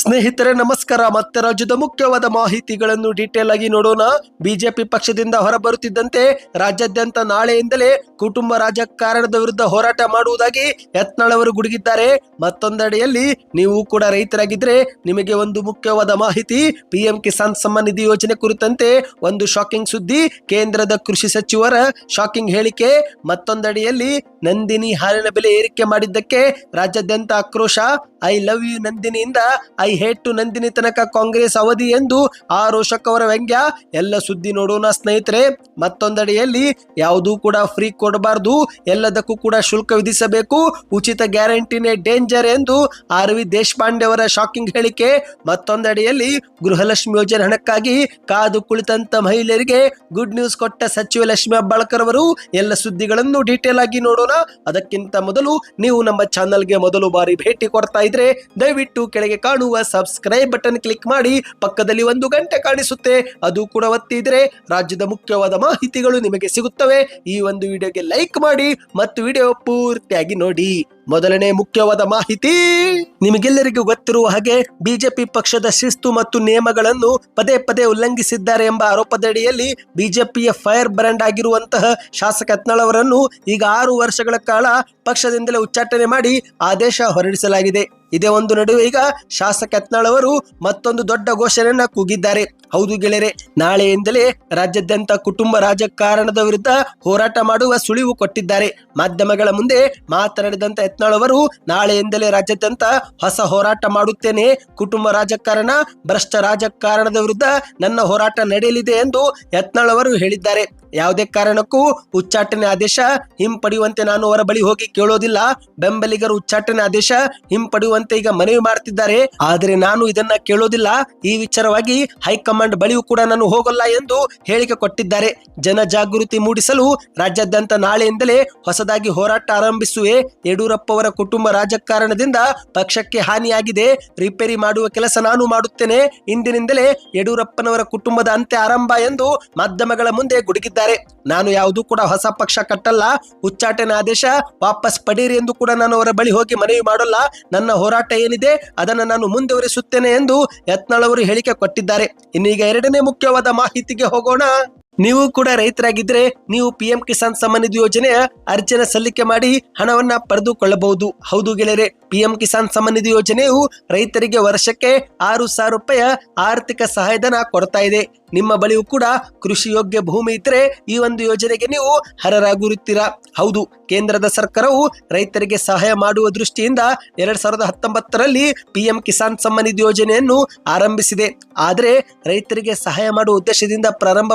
ಸ್ನೇಹಿತರೆ, ನಮಸ್ಕಾರ. ಮತ್ತೆ ರಾಜ್ಯದ ಮುಖ್ಯವಾದ ಮಾಹಿತಿಗಳನ್ನು ಡೀಟೇಲ್ ಆಗಿ ನೋಡೋಣ. ಬಿಜೆಪಿ ಪಕ್ಷದಿಂದ ಹೊರಬರುತ್ತಿದ್ದಂತೆ ರಾಜ್ಯಾದ್ಯಂತ ನಾಳೆಯಿಂದಲೇ ಕುಟುಂಬ ರಾಜಕಾರಣದ ವಿರುದ್ಧ ಹೋರಾಟ ಮಾಡುವುದಾಗಿ ಯತ್ನಾಳ್ ಅವರು ಗುಡುಗಿದ್ದಾರೆ. ಮತ್ತೊಂದೆಡೆಯಲ್ಲಿ ನೀವು ಕೂಡ ರೈತರಾಗಿದ್ರೆ ನಿಮಗೆ ಒಂದು ಮುಖ್ಯವಾದ ಮಾಹಿತಿ. ಪಿಎಂ ಕಿಸಾನ್ ಸಮ್ಮಾನ್ ನಿಧಿ ಯೋಜನೆ ಕುರಿತಂತೆ ಒಂದು ಶಾಕಿಂಗ್ ಸುದ್ದಿ. ಕೇಂದ್ರದ ಕೃಷಿ ಸಚಿವರ ಶಾಕಿಂಗ್ ಹೇಳಿಕೆ. ಮತ್ತೊಂದೆಡೆಯಲ್ಲಿ ನಂದಿನಿ ಹಾಲಿನ ಬೆಲೆ ಏರಿಕೆ ಮಾಡಿದ್ದಕ್ಕೆ ರಾಜ್ಯಾದ್ಯಂತ ಆಕ್ರೋಶ. ಐ ಲವ್ ಯು ನಂದಿನಿಯಿಂದ ಐ ಹೇಟ್ ಟು ನಂದಿನಿ ತನಕ ಕಾಂಗ್ರೆಸ್ ಅವಧಿ ಎಂದು ಆರೋಷಕ್ ಅವರ ವ್ಯಂಗ್ಯ. ಎಲ್ಲ ಸುದ್ದಿ ನೋಡೋಣ ಸ್ನೇಹಿತರೆ, ಮತ್ತೊಂದಡಿಯಲ್ಲಿ ಯಾವುದೂ ಕೂಡ ಫ್ರೀ ಕೊಡಬಾರ್ದು, ಎಲ್ಲದಕ್ಕೂ ಕೂಡ ಶುಲ್ಕ ವಿಧಿಸಬೇಕು. ಉಚಿತ ಗ್ಯಾರಂಟಿನೇ ಡೇಂಜರ್ ಎಂದು ಆರ್ ವಿ ದೇಶಪಾಂಡೆ ಅವರ ಶಾಕಿಂಗ್ ಹೇಳಿಕೆ. ಮತ್ತೊಂದಡಿಯಲ್ಲಿ ಗೃಹಲಕ್ಷ್ಮಿ ಯೋಜನೆ ಹಣಕ್ಕಾಗಿ ಕಾದು ಕುಳಿತಂತ ಮಹಿಳೆಯರಿಗೆ ಗುಡ್ ನ್ಯೂಸ್ ಕೊಟ್ಟ ಸಚಿವ ಲಕ್ಷ್ಮಿ ಹೆಬ್ಬಾಳ್ಕರ್ ಅವರು. ಎಲ್ಲ ಸುದ್ದಿಗಳನ್ನು ಡೀಟೇಲ್ ಆಗಿ ನೋಡೋಣ. ಅದಕ್ಕಿಂತ ಮೊದಲು ನೀವು ನಮ್ಮ ಚಾನಲ್ಗೆ ಮೊದಲು ಬಾರಿ ಭೇಟಿ ಕೊಡ್ತಾ ಇದ್ರೆ ದಯವಿಟ್ಟು ಕೆಳಗೆ ಕಾಣುವ ಸಬ್ಸ್ಕ್ರೈಬ್ ಬಟನ್ ಕ್ಲಿಕ್ ಮಾಡಿ ಪಕ್ಕದಲ್ಲಿ ಒಂದು ಗಂಟೆ ಕಾಣಿಸುತ್ತೆ. ಅದು ಕೂಡ ಒತ್ತಿದ್ರೆ ರಾಜ್ಯದ ಮುಖ್ಯವಾದ ಮಾಹಿತಿಗಳು ನಿಮಗೆ ಸಿಗುತ್ತವೆ. ಈ ಒಂದು ವಿಡಿಯೋಗೆ ಲೈಕ್ ಮಾಡಿ ಮತ್ತು ವಿಡಿಯೋ ಪೂರ್ತಿಯಾಗಿ ನೋಡಿ. ಮೊದಲನೇ ಮುಖ್ಯವಾದ ಮಾಹಿತಿ. ನಿಮಗೆಲ್ಲರಿಗೂ ಗೊತ್ತಿರುವ ಹಾಗೆ ಬಿಜೆಪಿ ಪಕ್ಷದ ಶಿಸ್ತು ಮತ್ತು ನಿಯಮಗಳನ್ನು ಪದೇ ಪದೇ ಉಲ್ಲಂಘಿಸಿದ್ದಾರೆ ಎಂಬ ಆರೋಪದಡಿಯಲ್ಲಿ ಬಿಜೆಪಿಯ ಫೈರ್ ಬ್ರ್ಯಾಂಡ್ ಆಗಿರುವಂತಹ ಶಾಸಕ ಯತ್ನಾಳ್ ಈಗ ಆರು ವರ್ಷಗಳ ಕಾಲ ಪಕ್ಷದಿಂದಲೇ ಉಚ್ಚಾಟನೆ ಮಾಡಿ ಆದೇಶ ಹೊರಡಿಸಲಾಗಿದೆ. ಇದೇ ಒಂದು ನಡುವೆ ಈಗ ಶಾಸಕ ಯತ್ನಾಳ್ ಮತ್ತೊಂದು ದೊಡ್ಡ ಘೋಷಣೆಯನ್ನ ಕೂಗಿದ್ದಾರೆ. ಹೌದು ಗೆಳೆಯರೆ, ನಾಳೆಯಿಂದಲೇ ರಾಜ್ಯಾದ್ಯಂತ ಕುಟುಂಬ ರಾಜಕಾರಣದ ವಿರುದ್ಧ ಹೋರಾಟ ಮಾಡುವ ಸುಳಿವು ಕೊಟ್ಟಿದ್ದಾರೆ. ಮಾಧ್ಯಮಗಳ ಮುಂದೆ ಮಾತನಾಡಿದಂತ ಯತ್ನಾಳ್ ಅವರು ನಾಳೆಯಿಂದಲೇ ರಾಜ್ಯಾದ್ಯಂತ ಹೊಸ ಹೋರಾಟ ಮಾಡುತ್ತೇನೆ. ಕುಟುಂಬ ರಾಜಕಾರಣ, ಭ್ರಷ್ಟ ರಾಜಕಾರಣದ ವಿರುದ್ಧ ನನ್ನ ಹೋರಾಟ ನಡೆಯಲಿದೆ ಎಂದು ಯತ್ನಾಳ್ ಅವರು ಹೇಳಿದ್ದಾರೆ. ಯಾವುದೇ ಕಾರಣಕ್ಕೂ ಉಚ್ಚಾಟನೆ ಆದೇಶ ಹಿಂಪಡೆಯುವಂತೆ ನಾನು ಅವರ ಬಳಿ ಹೋಗಿ ಕೇಳೋದಿಲ್ಲ. ಬೆಂಬಲಿಗರು ಉಚ್ಚಾಟನೆ ಆದೇಶ ಹಿಂಪಡೆಯುವಂತೆ ಈಗ ಮನವಿ ಮಾಡ್ತಿದ್ದಾರೆ ಆದರೆ ನಾನು ಇದನ್ನ ಕೇಳೋದಿಲ್ಲ. ಈ ವಿಚಾರವಾಗಿ ಹೈಕಮಾಂಡ್ ಬಳಿಯೂ ಕೂಡ ನಾನು ಹೋಗಲ್ಲ ಎಂದು ಹೇಳಿಕೆ ಕೊಟ್ಟಿದ್ದಾರೆ. ಜನ ಜಾಗೃತಿ ಮೂಡಿಸಲು ರಾಜ್ಯಾದ್ಯಂತ ನಾಳೆಯಿಂದಲೇ ಹೊಸದಾಗಿ ಹೋರಾಟ ಆರಂಭಿಸುವೆ. ಯಡಿಯೂರಪ್ಪ ಅವರ ಕುಟುಂಬ ರಾಜಕಾರಣದಿಂದ ಪಕ್ಷಕ್ಕೆ ಹಾನಿಯಾಗಿದೆ. ರಿಪೇರಿ ಮಾಡುವ ಕೆಲಸ ನಾನು ಮಾಡುತ್ತೇನೆ. ಇಂದಿನಿಂದಲೇ ಯಡಿಯೂರಪ್ಪನವರ ಕುಟುಂಬದ ಅಂತ್ಯ ಆರಂಭ ಎಂದು ಮಾಧ್ಯಮಗಳ ಮುಂದೆ ಗುಡುಗಿದ್ದಾರೆ. ನಾನು ಯಾವುದೂ ಕೂಡ ಹೊಸ ಪಕ್ಷ ಕಟ್ಟಲ್ಲ. ಉಚ್ಚಾಟನೆ ಆದೇಶ ವಾಪಸ್ ಪಡೀರಿ ಎಂದು ಕೂಡ ನಾನು ಅವರ ಬಳಿ ಹೋಗಿ ಮನವಿ ಮಾಡಲ್ಲ. ನನ್ನ ಹೋರಾಟ ಏನಿದೆ ಅದನ್ನು ನಾನು ಮುಂದುವರಿಸುತ್ತೇನೆ ಎಂದು ಯತ್ನಾಳ್ ಅವರು ಹೇಳಿಕೆ ಕೊಟ್ಟಿದ್ದಾರೆ. ಇನ್ನೀಗ ಎರಡನೇ ಮುಖ್ಯವಾದ ಮಾಹಿತಿಗೆ ಹೋಗೋಣ. ನೀವು ಕೂಡ ರೈತರಾಗಿದ್ರೆ ನೀವು ಪಿ ಎಂ ಕಿಸಾನ್ ಸಮ್ಮಾನ್ ನಿಧಿ ಯೋಜನೆಯ ಅರ್ಜಿನ ಸಲ್ಲಿಕೆ ಮಾಡಿ ಹಣವನ್ನ ಪಡೆದುಕೊಳ್ಳಬಹುದು. ಹೌದು ಗೆಳೆಯರೆ ಪಿ ಎಂ ಕಿಸಾನ್ ಸಮ್ಮಾನ್ ನಿಧಿ ಯೋಜನೆಯು ರೈತರಿಗೆ ವರ್ಷಕ್ಕೆ ಆರು ಸಾವಿರ ರೂಪಾಯಿ ಆರ್ಥಿಕ ಸಹಾಯಧನ ಕೊಡ್ತಾ ಇದೆ. ನಿಮ್ಮ ಬಳಿಯೂ ಕೂಡ ಕೃಷಿ ಯೋಗ್ಯ ಭೂಮಿ ಇದ್ರೆ ಈ ಒಂದು ಯೋಜನೆಗೆ ನೀವು ಹರರಾಗಿರುತ್ತೀರಾ ಹೌದು, ಕೇಂದ್ರದ ಸರ್ಕಾರವು ರೈತರಿಗೆ ಸಹಾಯ ಮಾಡುವ ದೃಷ್ಟಿಯಿಂದ ಎರಡ್ ಸಾವಿರದ ಹತ್ತೊಂಬತ್ತರಲ್ಲಿ ಪಿಎಂ ಕಿಸಾನ್ ಸಮ್ಮಾನ್ ನಿಧಿ ಯೋಜನೆಯನ್ನು ಆರಂಭಿಸಿದೆ. ಆದರೆ ರೈತರಿಗೆ ಸಹಾಯ ಮಾಡುವ ಉದ್ದೇಶದಿಂದ ಪ್ರಾರಂಭ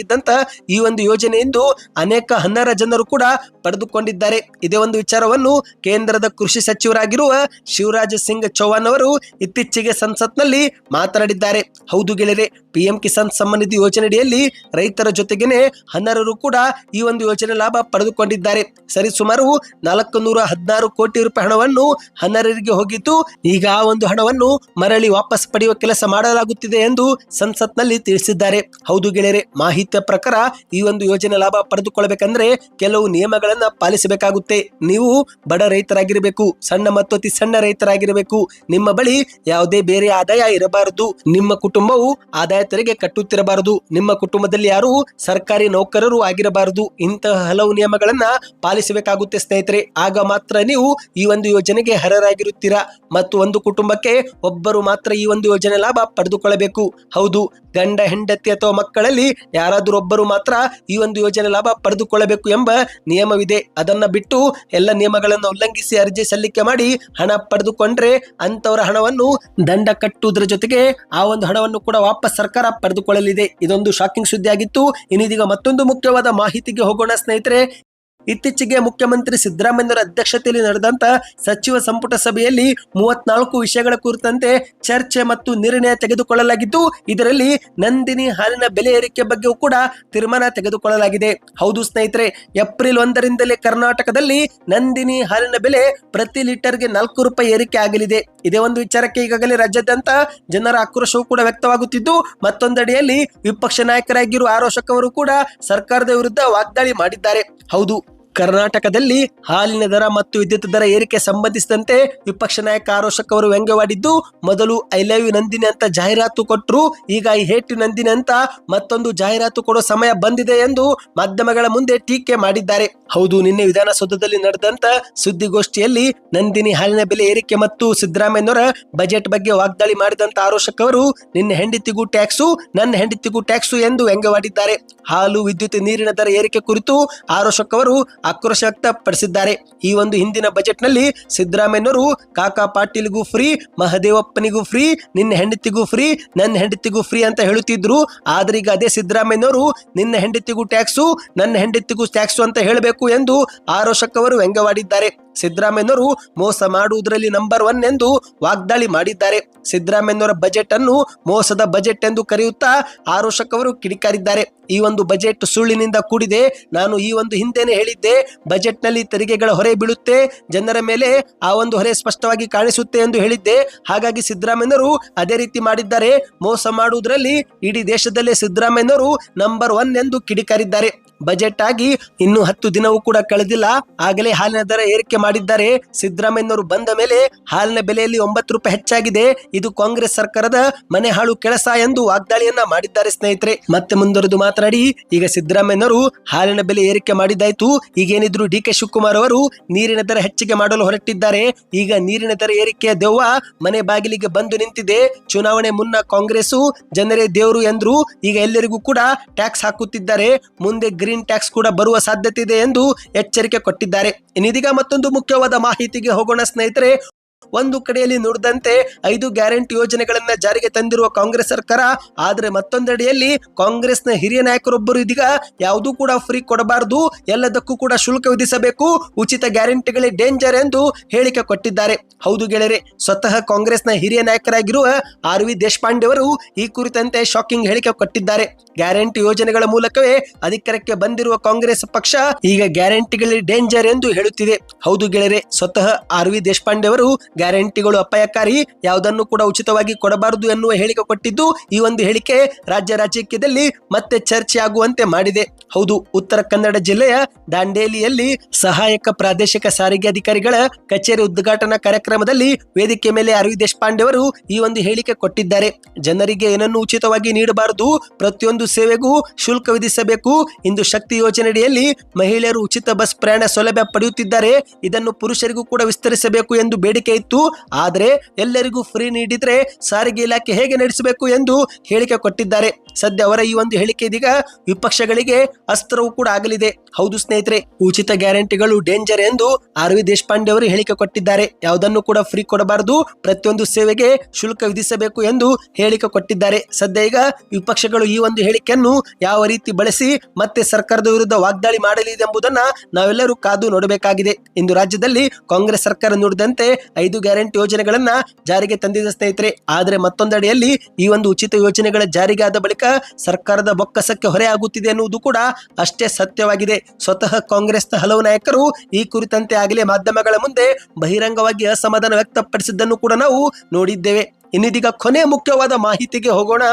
ಮಾಡಲಾಗಿದ್ದಂತ ಈ ಒಂದು ಯೋಜನೆಯಿಂದ ಅನೇಕ ಹನ್ನರ ಜನರು ಕೂಡ ಪಡೆದುಕೊಂಡಿದ್ದಾರೆ. ಇದೇ ಒಂದು ವಿಚಾರವನ್ನು ಕೇಂದ್ರದ ಕೃಷಿ ಸಚಿವರಾಗಿರುವ ಶಿವರಾಜ್ ಸಿಂಗ್ ಚೌಹಾಣ್ ಅವರು ಇತ್ತೀಚೆಗೆ ಸಂಸತ್ನಲ್ಲಿ ಮಾತನಾಡಿದ್ದಾರೆ. ಹೌದು ಗೆಳೆಯರೆ, ಪಿಎಂ ಕಿಸಾನ್ ಸಮ್ಮಾನ್ ನಿಧಿ ಯೋಜನೆಯಡಿಯಲ್ಲಿ ರೈತರ ಜೊತೆಗೇನೆ ಹನ್ನರರು ಕೂಡ ಈ ಒಂದು ಯೋಜನೆ ಲಾಭ ಪಡೆದುಕೊಂಡಿದ್ದಾರೆ. ಸರಿಸುಮಾರು ನಾಲ್ಕು ನೂರ ಹದಿನಾರು ಕೋಟಿ ರೂಪಾಯಿ ಹಣವನ್ನು ಹನ್ನರರಿಗೆ ಹೋಗಿದ್ದು, ಈಗ ಆ ಒಂದು ಹಣವನ್ನು ಮರಳಿ ವಾಪಸ್ ಪಡೆಯುವ ಕೆಲಸ ಮಾಡಲಾಗುತ್ತಿದೆ ಎಂದು ಸಂಸತ್ನಲ್ಲಿ ತಿಳಿಸಿದ್ದಾರೆ. ಹೌದು ಗೆಳೆಯರೆ ಮಾಹಿತಿಯ ಪ್ರಕಾರ ಈ ಒಂದು ಯೋಜನೆ ಲಾಭ ಪಡೆದುಕೊಳ್ಳಬೇಕಂದ್ರೆ ಕೆಲವು ನಿಯಮಗಳನ್ನ ಪಾಲಿಸಬೇಕಾಗುತ್ತೆ. ನೀವು ಬಡ ರೈತರಾಗಿರಬೇಕು, ಸಣ್ಣ ಮತ್ತು ಅತಿ ಸಣ್ಣ ರೈತರಾಗಿರಬೇಕು, ನಿಮ್ಮ ಬಳಿ ಯಾವುದೇ ಬೇರೆ ಆದಾಯ ಇರಬಾರದು. ನಿಮ್ಮ ಕುಟುಂಬವು ಆದಾಯ ತೆರಿಗೆ ಕಟ್ಟುತ್ತಿರಬಾರದು. ನಿಮ್ಮ ಕುಟುಂಬದಲ್ಲಿ ಯಾರು ಸರ್ಕಾರಿ ನೌಕರರು ಆಗಿರಬಾರದು. ಇಂತಹ ಹಲವು ನಿಯಮಗಳನ್ನ ಪಾಲಿಸಬೇಕಾಗುತ್ತೆ ಸ್ನೇಹಿತರೆ. ಆಗ ಮಾತ್ರ ನೀವು ಈ ಒಂದು ಯೋಜನೆಗೆ ಅರ್ಹರಾಗಿರುತ್ತೀರಾ? ಮತ್ತು ಒಂದು ಕುಟುಂಬಕ್ಕೆ ಒಬ್ಬರು ಮಾತ್ರ ಈ ಒಂದು ಯೋಜನೆ ಲಾಭ ಪಡೆದುಕೊಳ್ಳಬೇಕು. ಹೌದು, ಗಂಡ, ಹೆಂಡತಿ ಅಥವಾ ಮಕ್ಕಳಲ್ಲಿ ಯಾರಾದರೂ ಒಬ್ಬರು ಮಾತ್ರ ಈ ಒಂದು ಯೋಜನೆ ಲಾಭ ಪಡೆದುಕೊಳ್ಳಬೇಕು ಎಂಬ ನಿಯಮವಿದೆ. ಅದನ್ನ ಬಿಟ್ಟು ಎಲ್ಲ ನಿಯಮಗಳನ್ನು ಉಲ್ಲಂಘಿಸಿ ಅರ್ಜಿ ಸಲ್ಲಿಕೆ ಮಾಡಿ ಹಣ ಪಡೆದುಕೊಂಡ್ರೆ ಅಂತವರ ಹಣವನ್ನು ದಂಡ ಕಟ್ಟುವುದರ ಜೊತೆಗೆ ಆ ಒಂದು ಹಣವನ್ನು ಕೂಡ ವಾಪಸ್ ಸರ್ಕಾರ ಪಡೆದುಕೊಳ್ಳಲಿದೆ. ಇದೊಂದು ಶಾಕಿಂಗ್ ಸುದ್ದಿ ಆಗಿತ್ತು ಇನ್ನಿದೀಗ ಮತ್ತೊಂದು ಮುಖ್ಯವಾದ ಮಾಹಿತಿಗೆ ಹೋಗೋಣ ಸ್ನೇಹಿತರೆ. ಇತ್ತೀಚೆಗೆ ಮುಖ್ಯಮಂತ್ರಿ ಸಿದ್ದರಾಮಯ್ಯರ ಅಧ್ಯಕ್ಷತೆಯಲ್ಲಿ ನಡೆದಂತ ಸಚಿವ ಸಂಪುಟ ಸಭೆಯಲ್ಲಿ ಮೂವತ್ನಾಲ್ಕು ವಿಷಯಗಳ ಕುರಿತಂತೆ ಚರ್ಚೆ ಮತ್ತು ನಿರ್ಣಯ ತೆಗೆದುಕೊಳ್ಳಲಾಗಿದ್ದು, ಇದರಲ್ಲಿ ನಂದಿನಿ ಹಾಲಿನ ಬೆಲೆ ಏರಿಕೆ ಬಗ್ಗೆಯೂ ಕೂಡ ತೀರ್ಮಾನ ತೆಗೆದುಕೊಳ್ಳಲಾಗಿದೆ. ಹೌದು ಸ್ನೇಹಿತರೆ, ಏಪ್ರಿಲ್ ಒಂದರಿಂದಲೇ ಕರ್ನಾಟಕದಲ್ಲಿ ನಂದಿನಿ ಹಾಲಿನ ಬೆಲೆ ಪ್ರತಿ ಲೀಟರ್ಗೆ ನಾಲ್ಕು ರೂಪಾಯಿ ಏರಿಕೆ ಆಗಲಿದೆ. ಇದೇ ಒಂದು ವಿಚಾರಕ್ಕೆ ಈಗಾಗಲೇ ರಾಜ್ಯಾದ್ಯಂತ ಜನರ ಆಕ್ರೋಶವೂ ಕೂಡ ವ್ಯಕ್ತವಾಗುತ್ತಿದ್ದು, ಮತ್ತೊಂದೆಡೆಯಲ್ಲಿ ವಿಪಕ್ಷ ನಾಯಕರಾಗಿರುವ ಆರೋಷಕವರು ಕೂಡ ಸರ್ಕಾರದ ವಿರುದ್ಧ ವಾಗ್ದಾಳಿ ಮಾಡಿದ್ದಾರೆ. ಹೌದು ಕರ್ನಾಟಕದಲ್ಲಿ ಹಾಲಿನ ದರ ಮತ್ತು ವಿದ್ಯುತ್ ದರ ಏರಿಕೆ ಸಂಬಂಧಿಸಿದಂತೆ ವಿಪಕ್ಷ ನಾಯಕ ಆರೋಶಕ್ ಅವರು ವ್ಯಂಗ್ಯವಾಡಿದ್ದು, ಮೊದಲು ಐ ಲವ್ ಯು ನಂದಿನಿ ಅಂತ ಜಾಹೀರಾತು ಕೊಟ್ಟರು ಈಗ ಐ ಹೇಟ್ ನಂದಿನಿ ಅಂತ ಮತ್ತೊಂದು ಜಾಹೀರಾತು ಕೊಡೋ ಸಮಯ ಬಂದಿದೆ ಎಂದು ಮಾಧ್ಯಮಗಳ ಮುಂದೆ ಟೀಕೆ ಮಾಡಿದ್ದಾರೆ. ಹೌದು, ನಿನ್ನೆ ವಿಧಾನಸೌಧದಲ್ಲಿ ನಡೆದಂತ ಸುದ್ದಿಗೋಷ್ಠಿಯಲ್ಲಿ ನಂದಿನಿ ಹಾಲಿನ ಬೆಲೆ ಏರಿಕೆ ಮತ್ತು ಸಿದ್ದರಾಮಯ್ಯನವರ ಬಜೆಟ್ ಬಗ್ಗೆ ವಾಗ್ದಾಳಿ ಮಾಡಿದಂತ ಆರೋಶಕ್ ಅವರು, ನಿನ್ನ ಹೆಂಡತಿಗೂ ಟ್ಯಾಕ್ಸು, ನನ್ನ ಹೆಂಡತಿಗೂ ಟ್ಯಾಕ್ಸು ಎಂದು ವ್ಯಂಗ್ಯವಾಡಿದ್ದಾರೆ. ಹಾಲು, ವಿದ್ಯುತ್, ನೀರಿನ ದರ ಏರಿಕೆ ಕುರಿತು ಆರೋಶಕ್ ಅವರು ಆಕ್ರೋಶ ವ್ಯಕ್ತಪಡಿಸಿದ್ದಾರೆ ಈ ಒಂದು ಹಿಂದಿನ ಬಜೆಟ್ನಲ್ಲಿ ಸಿದ್ದರಾಮಯ್ಯನವರು, ಕಾಕಾ ಪಾಟೀಲ್ಗೂ ಫ್ರೀ ಮಹದೇವಪ್ಪನಿಗೂ ಫ್ರೀ ನಿನ್ನ ಹೆಂಡತಿಗೂ ಫ್ರೀ ನನ್ನ ಹೆಂಡತಿಗೂ ಫ್ರೀ ಅಂತ ಹೇಳುತ್ತಿದ್ರು. ಆದರೆ ಈಗ ಅದೇ ಸಿದ್ದರಾಮಯ್ಯನವರು, ನಿನ್ನ ಹೆಂಡತಿಗೂ ಟ್ಯಾಕ್ಸು ನನ್ನ ಹೆಂಡತಿಗೂ ಟ್ಯಾಕ್ಸು ಅಂತ ಹೇಳಬೇಕು ಎಂದು ಆರೋಶಕ್ ಅವರು ವ್ಯಂಗ್ಯವಾಡಿದ್ದಾರೆ. ಸಿದ್ದರಾಮಯ್ಯನವರು ಮೋಸ ಮಾಡುವುದರಲ್ಲಿ ನಂಬರ್ ಒನ್ ಎಂದು ವಾಗ್ದಾಳಿ ಮಾಡಿದ್ದಾರೆ. ಸಿದ್ದರಾಮಯ್ಯನವರ ಬಜೆಟ್ ಅನ್ನು ಮೋಸದ ಬಜೆಟ್ ಎಂದು ಕರೆಯುತ್ತಾ ಆರೋಶಕ್ ಅವರು ಕಿಡಿಕಾರಿದ್ದಾರೆ. ಈ ಒಂದು ಬಜೆಟ್ ಸುಳ್ಳಿನಿಂದ ಕೂಡಿದೆ. ನಾನು ಈ ಒಂದು ಹಿಂದೆನೆ ಹೇಳಿದ್ದೆ ಬಜೆಟ್ನಲ್ಲಿ ತೆರಿಗೆಗಳ ಹೊರೆ ಬೀಳುತ್ತೆ, ಜನರ ಮೇಲೆ ಆ ಒಂದು ಹೊರೆ ಸ್ಪಷ್ಟವಾಗಿ ಕಾಣಿಸುತ್ತೆ ಎಂದು ಹೇಳಿದ್ದೆ. ಹಾಗಾಗಿ ಸಿದ್ದರಾಮಯ್ಯನವರು ಅದೇ ರೀತಿ ಮಾಡಿದ್ದಾರೆ. ಮೋಸ ಮಾಡುವುದರಲ್ಲಿ ಇಡೀ ದೇಶದಲ್ಲೇ ಸಿದ್ದರಾಮಯ್ಯನವರು ನಂಬರ್ ಒನ್ ಎಂದು ಕಿಡಿಕಾರಿದ್ದಾರೆ. ಬಜೆಟ್ ಆಗಿ ಇನ್ನು ಹತ್ತು ದಿನವೂ ಕೂಡ ಕಳೆದಿಲ್ಲ. ಆಗಲೇ ಹಾಲಿನ ದರ ಏರಿಕೆ ಮಾಡಿದ್ದಾರೆ. ಸಿದ್ದರಾಮಯ್ಯನವರು ಬಂದ ಮೇಲೆ ಹಾಲಿನ ಬೆಲೆಯಲ್ಲಿ ಒಂಬತ್ತು ರೂಪಾಯಿ ಹೆಚ್ಚಾಗಿದೆ. ಇದು ಕಾಂಗ್ರೆಸ್ ಸರ್ಕಾರದ ಮನೆ ಹಾಳು ಕೆಲಸ ಎಂದು ವಾಗ್ದಾಳಿಯನ್ನ ಮಾಡಿದ್ದಾರೆ ಸ್ನೇಹಿತರೆ. ಮತ್ತೆ ಮುಂದುವರೆದು ಮಾತನಾಡಿ, ಈಗ ಸಿದ್ದರಾಮಯ್ಯನವರು ಹಾಲಿನ ಬೆಲೆ ಏರಿಕೆ ಮಾಡಿದ್ದಾಯ್ತು. ಈಗೇನಿದ್ರು ಡಿ ಕೆ ಶಿವಕುಮಾರ್ ಅವರು ನೀರಿನ ದರ ಹೆಚ್ಚಿಗೆ ಮಾಡಲು ಹೊರಟಿದ್ದಾರೆ. ಈಗ ನೀರಿನ ದರ ಏರಿಕೆಯ ದೆವ್ವ ಮನೆ ಬಾಗಿಲಿಗೆ ಬಂದು ನಿಂತಿದೆ. ಚುನಾವಣೆ ಮುನ್ನ ಕಾಂಗ್ರೆಸ್ ಜನರೇ ದೇವರು ಎಂದ್ರು. ಈಗ ಎಲ್ಲರಿಗೂ ಕೂಡ ಟ್ಯಾಕ್ಸ್ ಹಾಕುತ್ತಿದ್ದಾರೆ. ಮುಂದೆ ಗ್ರೀನ್ ಟ್ಯಾಕ್ಸ್ ಕೂಡ ಬರುವ ಸಾಧ್ಯತೆ ಇದೆ ಎಂದು ಎಚ್ಚರಿಕೆ ಕೊಟ್ಟಿದ್ದಾರೆ. ಇನ್ನಿದೀಗ ಮತ್ತೊಂದು ಮುಖ್ಯವಾದ ಮಾಹಿತಿಗೆ ಹೋಗೋಣ ಸ್ನೇಹಿತರೆ ಒಂದು ಕಡೆಯಲ್ಲಿ ನುಡಿದಂತೆ ಐದು ಗ್ಯಾರಂಟಿ ಯೋಜನೆಗಳನ್ನ ಜಾರಿಗೆ ತಂದಿರುವ ಕಾಂಗ್ರೆಸ್ ಸರ್ಕಾರ, ಆದರೆ ಮತ್ತೊಂದೆಡೆಯಲ್ಲಿ ಕಾಂಗ್ರೆಸ್ನ ಹಿರಿಯ ನಾಯಕರೊಬ್ಬರು ಇದೀಗ ಯಾವುದೂ ಕೂಡ ಫ್ರೀ ಕೊಡಬಾರದು, ಎಲ್ಲದಕ್ಕೂ ಕೂಡ ಶುಲ್ಕ ವಿಧಿಸಬೇಕು, ಉಚಿತ ಗ್ಯಾರಂಟಿಗಳೇ ಡೇಂಜರ್ ಎಂದು ಹೇಳಿಕೆ ಕೊಟ್ಟಿದ್ದಾರೆ. ಹೌದು ಗೆಳೆಯರೆ, ಸ್ವತಃ ಕಾಂಗ್ರೆಸ್ನ ಹಿರಿಯ ನಾಯಕರಾಗಿರುವ ಆರ್ ವಿ ದೇಶಪಾಂಡೆ ಅವರು ಈ ಕುರಿತಂತೆ ಶಾಕಿಂಗ್ ಹೇಳಿಕೆ ಕೊಟ್ಟಿದ್ದಾರೆ. ಗ್ಯಾರಂಟಿ ಯೋಜನೆಗಳ ಮೂಲಕವೇ ಅಧಿಕಾರಕ್ಕೆ ಬಂದಿರುವ ಕಾಂಗ್ರೆಸ್ ಪಕ್ಷ ಈಗ ಗ್ಯಾರಂಟಿಗಳೇ ಡೇಂಜರ್ ಎಂದು ಹೇಳುತ್ತಿದೆ. ಹೌದು ಗೆಳೆಯರೆ, ಸ್ವತಃ ಆರ್ ವಿ ದೇಶಪಾಂಡೆ ಅವರು ಗ್ಯಾರಂಟಿಗಳು ಅಪಾಯಕಾರಿ, ಯಾವುದನ್ನು ಕೂಡ ಉಚಿತವಾಗಿ ಕೊಡಬಾರದು ಎನ್ನುವ ಹೇಳಿಕೆ ಕೊಟ್ಟಿದ್ದು ಈ ಒಂದು ಹೇಳಿಕೆ ರಾಜ್ಯ ರಾಜಕೀಯದಲ್ಲಿ ಮತ್ತೆ ಚರ್ಚೆ ಆಗುವಂತೆ ಮಾಡಿದೆ. ಹೌದು, ಉತ್ತರ ಕನ್ನಡ ಜಿಲ್ಲೆಯ ದಾಂಡೇಲಿಯಲ್ಲಿ ಸಹಾಯಕ ಪ್ರಾದೇಶಿಕ ಸಾರಿಗೆ ಅಧಿಕಾರಿಗಳ ಕಚೇರಿ ಉದ್ಘಾಟನಾ ಕಾರ್ಯಕ್ರಮದಲ್ಲಿ ವೇದಿಕೆ ಮೇಲೆ ಅರವಿ ದೇಶಪಾಂಡೆ ಅವರು ಈ ಒಂದು ಹೇಳಿಕೆ ಕೊಟ್ಟಿದ್ದಾರೆ. ಜನರಿಗೆ ಏನನ್ನು ಉಚಿತವಾಗಿ ನೀಡಬಾರದು, ಪ್ರತಿಯೊಂದು ಸೇವೆಗೂ ಶುಲ್ಕ ವಿಧಿಸಬೇಕು. ಇಂದು ಶಕ್ತಿ ಯೋಜನೆಯಡಿಯಲ್ಲಿ ಮಹಿಳೆಯರು ಉಚಿತ ಬಸ್ ಪ್ರಯಾಣ ಸೌಲಭ್ಯ ಪಡೆಯುತ್ತಿದ್ದಾರೆ. ಇದನ್ನು ಪುರುಷರಿಗೂ ಕೂಡ ವಿಸ್ತರಿಸಬೇಕು ಎಂದು ಬೇಡಿಕೆ ಇತ್ತು. ಆದರೆ ಎಲ್ಲರಿಗೂ ಫ್ರೀ ನೀಡಿದ್ರೆ ಸಾರಿಗೆ ಇಲಾಖೆ ಹೇಗೆ ನಡೆಸಬೇಕು ಎಂದು ಹೇಳಿಕೆ ಕೊಟ್ಟಿದ್ದಾರೆ. ಸದ್ಯ ಅವರ ಈ ಒಂದು ಹೇಳಿಕೆ ಇದೀಗ ವಿಪಕ್ಷಗಳಿಗೆ ಅಸ್ತ್ರವೂ ಕೂಡ ಆಗಲಿದೆ. ಹೌದು ಸ್ನೇಹಿತರೆ, ಉಚಿತ ಗ್ಯಾರಂಟಿಗಳು ಡೇಂಜರ್ ಎಂದು ಆರ್ ವಿ ದೇಶಪಾಂಡೆ ಅವರು ಹೇಳಿಕೆ ಕೊಟ್ಟಿದ್ದಾರೆ. ಯಾವುದನ್ನು ಕೂಡ ಫ್ರೀ ಕೊಡಬಾರದು. ಪ್ರತಿಯೊಂದು ಸೇವೆಗೆ ಶುಲ್ಕ ವಿಧಿಸಬೇಕು ಎಂದು ಹೇಳಿಕೆ ಕೊಟ್ಟಿದ್ದಾರೆ. ಸದ್ಯ ಈಗ ವಿಪಕ್ಷಗಳು ಈ ಒಂದು ಹೇಳಿಕೆಯನ್ನು ಯಾವ ರೀತಿ ಬಳಸಿ ಮತ್ತೆ ಸರ್ಕಾರದ ವಿರುದ್ಧ ವಾಗ್ದಾಳಿ ಮಾಡಲಿದೆ ಎಂಬುದನ್ನ ನಾವೆಲ್ಲರೂ ಕಾದು ನೋಡಬೇಕಾಗಿದೆ. ಇಂದು ರಾಜ್ಯದಲ್ಲಿ ಕಾಂಗ್ರೆಸ್ ಸರ್ಕಾರ ನುಡಿದಂತೆ ಐದು ಗ್ಯಾರಂಟಿ ಯೋಜನೆಗಳನ್ನ ಜಾರಿಗೆ ತಂದಿದೆ ಸ್ನೇಹಿತರೆ. ಆದರೆ ಮತ್ತೊಂದೆಡೆಯಲ್ಲಿ ಈ ಒಂದು ಉಚಿತ ಯೋಜನೆಗಳ ಜಾರಿಗೆ ಆದ ಬಳಿಕ ಸರ್ಕಾರದ ಬೊಕ್ಕಸಕ್ಕೆ ಹೊರೆ ಆಗುತ್ತಿದೆ ಎನ್ನುವುದು ಕೂಡ ಅಷ್ಟೇ ಸತ್ಯವಾಗಿದೆ. ಸ್ವತಃ ಕಾಂಗ್ರೆಸ್ನ ಹಲವು ನಾಯಕರು ಈ ಕುರಿತಂತೆ ಆಗಲೇ ಮಾಧ್ಯಮಗಳ ಮುಂದೆ ಬಹಿರಂಗವಾಗಿ ಅಸಮಾಧಾನ ವ್ಯಕ್ತಪಡಿಸಿದ್ದನ್ನು ಕೂಡ ನಾವು ನೋಡಿದ್ದೇವೆ. ಇನ್ನಿದೀಗ ಕೊನೆ ಮುಖ್ಯವಾದ ಮಾಹಿತಿಗೆ ಹೋಗೋಣ.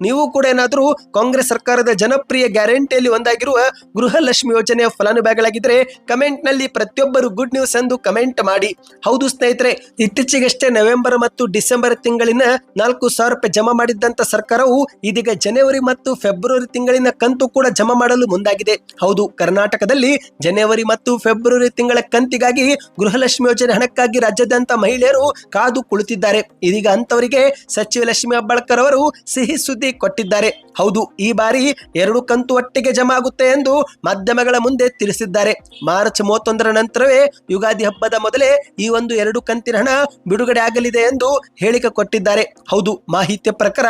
ನೀವು ಕೂಡ ಏನಾದರೂ ಕಾಂಗ್ರೆಸ್ ಸರ್ಕಾರದ ಜನಪ್ರಿಯ ಗ್ಯಾರಂಟಿಯಲ್ಲಿ ಒಂದಾಗಿರುವ ಗೃಹಲಕ್ಷ್ಮಿ ಯೋಜನೆಯ ಫಲಾನುಭವಿಗಳಾಗಿದ್ದರೆ ಕಮೆಂಟ್ನಲ್ಲಿ ಪ್ರತಿಯೊಬ್ಬರು ಗುಡ್ ನ್ಯೂಸ್ ಎಂದು ಕಮೆಂಟ್ ಮಾಡಿ. ಹೌದು ಸ್ನೇಹಿತರೆ, ಇತ್ತೀಚೆಗಷ್ಟೇ ನವೆಂಬರ್ ಮತ್ತು ಡಿಸೆಂಬರ್ ತಿಂಗಳಿನ ನಾಲ್ಕು ಸಾವಿರ ರೂಪಾಯಿ ಜಮಾ ಮಾಡಿದ್ದಂತ ಸರ್ಕಾರವು ಇದೀಗ ಜನವರಿ ಮತ್ತು ಫೆಬ್ರವರಿ ತಿಂಗಳಿನ ಕಂತು ಕೂಡ ಜಮಾ ಮಾಡಲು ಮುಂದಾಗಿದೆ. ಹೌದು, ಕರ್ನಾಟಕದಲ್ಲಿ ಜನವರಿ ಮತ್ತು ಫೆಬ್ರವರಿ ತಿಂಗಳ ಕಂತಿಗಾಗಿ ಗೃಹಲಕ್ಷ್ಮಿ ಯೋಜನೆ ಹಣಕ್ಕಾಗಿ ರಾಜ್ಯಾದ್ಯಂತ ಮಹಿಳೆಯರು ಕಾದು ಕುಳಿತಿದ್ದಾರೆ. ಇದೀಗ ಅಂತವರಿಗೆ ಸಚಿವ ಲಕ್ಷ್ಮಿ ಹೆಬ್ಬಾಳ್ಕರ್ ಅವರು ಸಿಹಿ ಸುದ್ದಿ ಕೊಟ್ಟಿದ್ದಾರೆ. ಹೌದು, ಈ ಬಾರಿ ಎರಡು ಕಂತು ಒಟ್ಟಿಗೆ ಜಮಾ ಆಗುತ್ತೆ ಎಂದು ಮಾಧ್ಯಮಗಳ ಮುಂದೆ ತಿಳಿಸಿದ್ದಾರೆ. ಮಾರ್ಚ್ ಮೂವತ್ತೊಂದರ ನಂತರವೇ ಯುಗಾದಿ ಹಬ್ಬದ ಮೊದಲೇ ಈ ಒಂದು ಎರಡು ಕಂತಿನ ಹಣ ಬಿಡುಗಡೆ ಆಗಲಿದೆ ಎಂದು ಹೇಳಿಕೆ ಕೊಟ್ಟಿದ್ದಾರೆ. ಹೌದು ಮಾಹಿತಿಯ ಪ್ರಕಾರ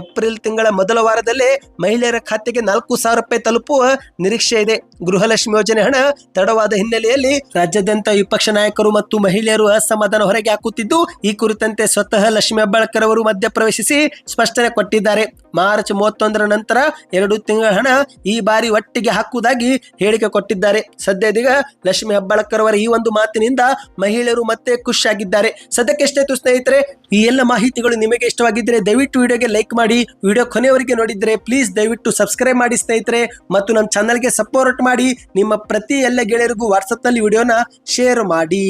ಏಪ್ರಿಲ್ ತಿಂಗಳ ಮೊದಲ ವಾರದಲ್ಲೇ ಮಹಿಳೆಯರ ಖಾತೆಗೆ ನಾಲ್ಕು ಸಾವಿರ ರೂಪಾಯಿ ತಲುಪುವ ನಿರೀಕ್ಷೆ ಇದೆ. ಗೃಹಲಕ್ಷ್ಮಿ ಯೋಜನೆ ಹಣ ತಡವಾದ ಹಿನ್ನೆಲೆಯಲ್ಲಿ ರಾಜ್ಯಾದ್ಯಂತ ವಿಪಕ್ಷ ನಾಯಕರು ಮತ್ತು ಮಹಿಳೆಯರು ಅಸಮಾಧಾನ ಹೊರಗೆ ಹಾಕುತ್ತಿದ್ದು, ಈ ಕುರಿತಂತೆ ಸ್ವತಃ ಲಕ್ಷ್ಮಿ ಹೆಬ್ಬಾಳ್ಕರ್ ಅವರು ಮಧ್ಯಪ್ರವೇಶಿಸಿ ಸ್ಪಷ್ಟನೆ ಕೊಟ್ಟಿದ್ದಾರೆ. ಮಾರ್ಚ್ ಮೂವತ್ತೊಂದು ಮತ್ತೊಂದರ ನಂತರ ಎರಡು ತಿಂಗಳ ಹಣ ಈ ಬಾರಿ ಒಟ್ಟಿಗೆ ಹಾಕುವುದಾಗಿ ಹೇಳಿಕೆ ಕೊಟ್ಟಿದ್ದಾರೆ. ಸದ್ಯದೀಗ ಲಕ್ಷ್ಮಿ ಹೆಬ್ಬಾಳಕರ್ ಅವರ ಈ ಒಂದು ಮಾತಿನಿಂದ ಮಹಿಳೆಯರು ಮತ್ತೆ ಖುಷಿಯಾಗಿದ್ದಾರೆ. ಸದ್ಯಕ್ಕೆ ಎಷ್ಟಾಯ್ತು ಸ್ನೇಹಿತರೆ, ಈ ಎಲ್ಲ ಮಾಹಿತಿಗಳು ನಿಮಗೆ ಇಷ್ಟವಾಗಿದ್ದರೆ ದಯವಿಟ್ಟು ವಿಡಿಯೋಗೆ ಲೈಕ್ ಮಾಡಿ, ವಿಡಿಯೋ ಕೊನೆಯವರಿಗೆ ನೋಡಿದ್ರೆ ಪ್ಲೀಸ್ ದಯವಿಟ್ಟು ಸಬ್ಸ್ಕ್ರೈಬ್ ಮಾಡಿ ಸ್ನೇಹಿತರೆ, ಮತ್ತು ನಮ್ಮ ಚಾನಲ್ಗೆ ಸಪೋರ್ಟ್ ಮಾಡಿ, ನಿಮ್ಮ ಪ್ರತಿ ಎಲ್ಲ ಗೆಳೆಯರಿಗೂ ವಾಟ್ಸಪ್ನಲ್ಲಿ ವಿಡಿಯೋನ ಶೇರ್ ಮಾಡಿ.